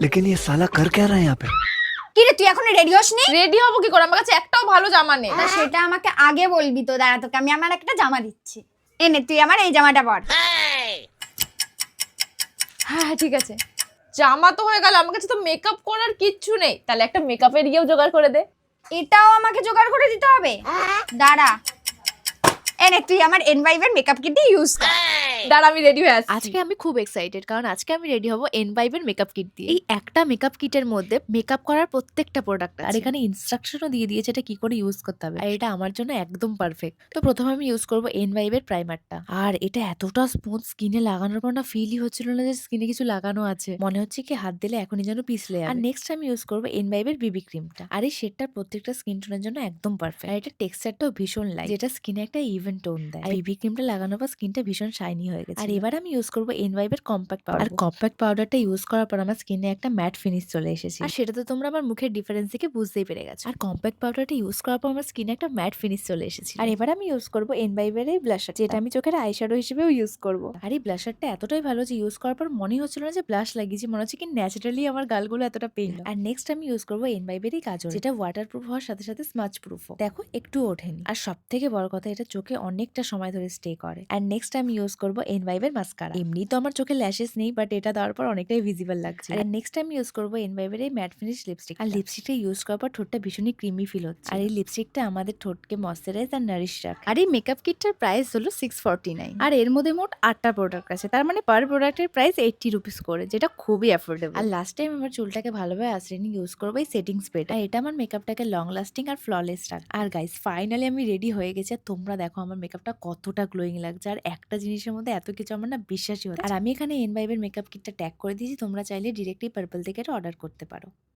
लेकिन ये साला कर क्या रहा है यहाँ पे কি রে তুই এখনো রেডি হসনি রেডি হবো কি করে আমার কাছে একটাও ভালো জামা নেই তা সেটা আমাকে আগে বলবি তো দাঁড়া তোকে আমি আমার একটা জামা দিচ্ছি এনে তুই আমার এই জামাটা পর হ্যাঁ হ্যাঁ ঠিক আছে জামা তো হয়ে গেল আমার কাছে তো মেকআপ করার কিচ্ছু নেই তাহলে একটা মেকআপের ইয়েও জোগাড় করে দে এটাও আমাকে জোগাড় করে দিতে হবে দাঁড়া এনে তুই আমার এনভাইভের মেকআপ কিটটি ইউজ কর দাঁড়া আমি রেডি হয়ে আসছি। আজকে আমি খুব এক্সাইটেড কারণ আজকে আমি রেডি হব এন বাইবের মেকআপ কিট দিয়ে। এই একটা মেকআপ কিটের মধ্যে মেকআপ করার প্রত্যেকটা প্রোডাক্ট আর এখানে ইনস্ট্রাকশনও দিয়ে দিয়েছে এটা কি করে ইউজ করতে হবে। আর এটা আমার জন্য একদম পারফেক্ট তো প্রথমে আমি ইউজ করব এন বাইবের প্রাইমারটা আর এটা এতটা স্মুথ স্কিনে লাগানোর পর না ফিলই হচ্ছিল না যে স্কিনে কিছু লাগানো আছে। মনে হচ্ছে কি হাত দিলে এখনই যেন পিছলে আর নেক্সট আমি ইউজ করব এন বাইবের বিবি ক্রিমটা আর এই শেডটার প্রত্যেকটা স্কিন টোনের জন্য একদম পারফেক্ট আর এটা টেক্সচারটাও ভীষণ লাইট যেটা স্কিনে একটা ইভেন টোন দেয়। বিবি ক্রিমটা লাগানোর পর স্কিনটা ভীষণ শাইনি হয়ে গেছে আর এবার আমি ইউজ করব এনভাইবের কম্প্যাক্ট পাউডার আর কম্প্যাক্ট পাউডারটা ইউজ করার পর আমার স্কিনে একটা ম্যাট ফিনিশ চলে এসেছে আর সেটা তো তোমরা আমার মুখের ডিফারেন্স থেকে বুঝতেই পেরে গেছো। আর কম্প্যাক্ট পাউডারটা ইউজ করার পর আমার স্কিনে একটা ম্যাট ফিনিশ চলে এসেছে আর এবার আমি ইউজ করব এনভাইবের এই ব্লাশার যেটা আমি চোখের আইশ্যাডো হিসেবেও ইউজ করব। আর এই ব্লাশারটা এতটাই ভালো যে ইউজ করার পর মনে হচ্ছিল না যে ব্লাশ লাগিয়েছি মনে হচ্ছে কি ন্যাচারালি আমার গালগুলো এতটা পেন আর নেক্সট আমি ইউজ করব এনভাইবের এই কাজল যেটা ওয়াটার প্রুফ হওয়ার সাথে সাথে স্মাচ প্রুফও দেখো একটু ওঠেনি। আর সব থেকে বড় কথা এটা চোখে অনেকটা সময় ধরে স্টে করে। আর নেক্সট আমি ইউজ করব এনভাইবের মাস্কারা এমনি তো আমার চোখে ল্যাশেস নেই বাট এটা দেওয়ার পর অনেকটাই ভিজিবল লাগছে। আর নেক্সট টাইম ইউজ করব এন এনভাইবের এই ম্যাট ফিনিশ লিপস্টিক আর লিপস্টিকটা ইউজ করার পর ঠোঁটটা ভীষণই ক্রিমি ফিল হচ্ছে। আর এই লিপস্টিকটা আমাদের ঠোঁটকে ময়শ্চারাইজ আর নারিশ রাখে। আর এই মেকআপ কিটটার প্রাইস হলো সিক্স ফর্টি নাইন আর এর মধ্যে মোট আটটা প্রোডাক্ট আছে। তার মানে পার প্রোডাক্টের প্রাইস এইটটি রুপিস করে যেটা খুবই অ্যাফোর্ডেবল আর লাস্ট টাইম আমার চুলটাকে ভালোভাবে আশ্রয়নি ইউজ করব এই সেটিং স্প্রেটা এটা আমার মেকআপটাকে লং লাস্টিং আর ফ্ললেস রাখ। আর গাইস ফাইনালি আমি রেডি হয়ে গেছি। আর তোমরা দেখো আমার মেকআপটা কতটা গ্লোয়িং লাগছে। আর একটা জিনিসের মধ্যে এত কিছু আমার না বিশ্বাসই হতো আর আমি এখানে এন ভাইবের মেকআপ কিটটা ট্যাগ করে দিয়েছি তোমরা চাইলে ডিরেক্টলি পার্পল থেকে এটা অর্ডার করতে পারো।